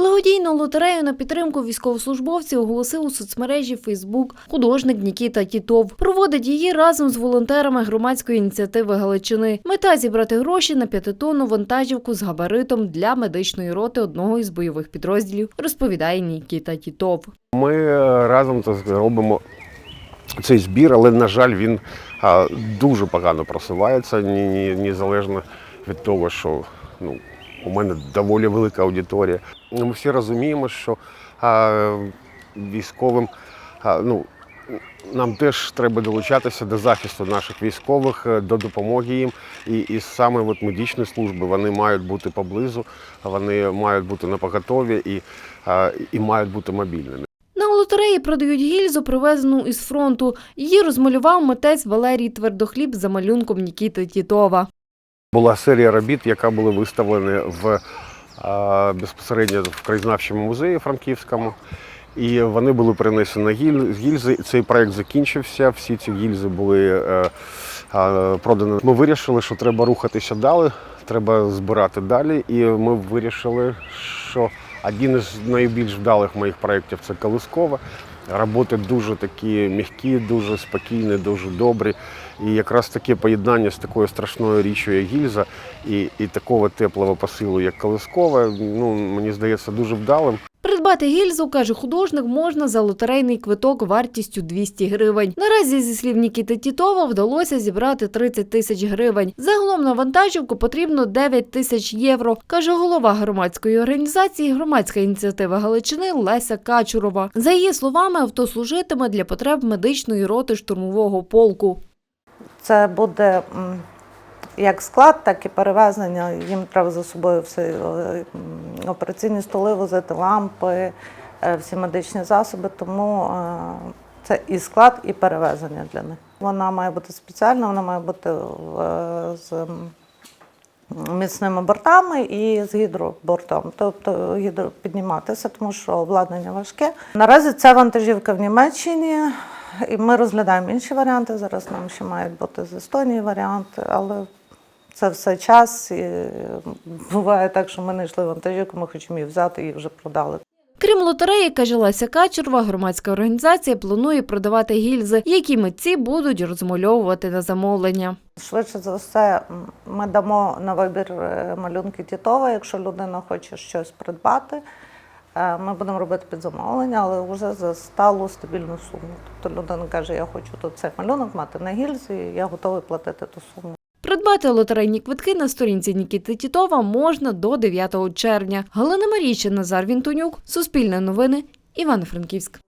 Благодійну лотерею на підтримку військовослужбовців оголосив у соцмережі Фейсбук художник Нікіта Тітов. Проводить її разом з волонтерами громадської ініціативи Галичини. Мета зібрати гроші на п'ятитонну вантажівку з габаритом для медичної роти одного із бойових підрозділів, розповідає Нікіта Тітов. Ми разом робимо цей збір, але, на жаль, він дуже погано просувається, незалежно від того, що ну, у мене доволі велика аудиторія. Ми всі розуміємо, що а, військовим а, ну, нам теж треба долучатися до захисту наших військових, е, до допомоги їм. І, і саме от медичні служби вони мають бути поблизу, вони мають бути на поготові і, а, і мають бути мобільними. На лотереї продають гільзу, привезену із фронту. Її розмалював митець Валерій Твердохліб за малюнком Нікіти Тітова. Була серія робіт, яка була виставлена в безпосередньо в краєзнавчому музеї Франківському. І вони були гіль- з гільзи. Цей проект закінчився. Всі ці гільзи були е, е, продані. Ми вирішили, що треба рухатися далі, треба збирати далі. І ми вирішили, що один із найбільш вдалих моїх проєктів це Колискова. Роботи дуже такі м'які, дуже спокійні, дуже добрі. І якраз таке поєднання з такою страшною річчю, як гільза, і, і такого теплого посилу, як Колискова, ну, мені здається, дуже вдалим. Придбати гільзу, каже художник, можна за лотерейний квиток вартістю 200 гривень. Наразі, зі слів Нікіти Тітова, вдалося зібрати 30 тисяч гривень. Загалом на вантажівку потрібно 9 тисяч євро, каже голова громадської організації Громадська ініціатива Галичини Леся Качурова. За її словами, авто служитиме для потреб медичної роти штурмового полку. Це буде як склад, так і перевезення. Їм треба за собою все е, операційні столи возити, лампи, е, всі медичні засоби. Тому е, це і склад, і перевезення для них. Вона має бути спеціальна, вона має бути е, з міцними бортами і з гідробортом, тобто гідро підніматися, тому що обладнання важке. Наразі це вантажівка в Німеччині, і ми розглядаємо інші варіанти. Зараз нам ще мають бути з Естонії варіанти, але це все час. І буває так, що ми знайшли вантажівку, ми хочемо її взяти і вже продали. Крім лотереї, каже Леся Качурова, громадська організація планує продавати гільзи, які митці будуть розмальовувати на замовлення. Швидше за все, ми дамо на вибір е, малюнки Тітова, якщо людина хоче щось придбати. е, Ми будемо робити під замовлення, але вже за сталу стабільну суму. Тобто людина каже, я хочу тут цей малюнок мати на гільзі, я готовий платити ту суму. Придбати лотерейні квитки на сторінці Нікіти Тітова можна до 9 червня. Галина Марійчина, Назар Вінтонюк, Суспільне новини, Івано-Франківськ.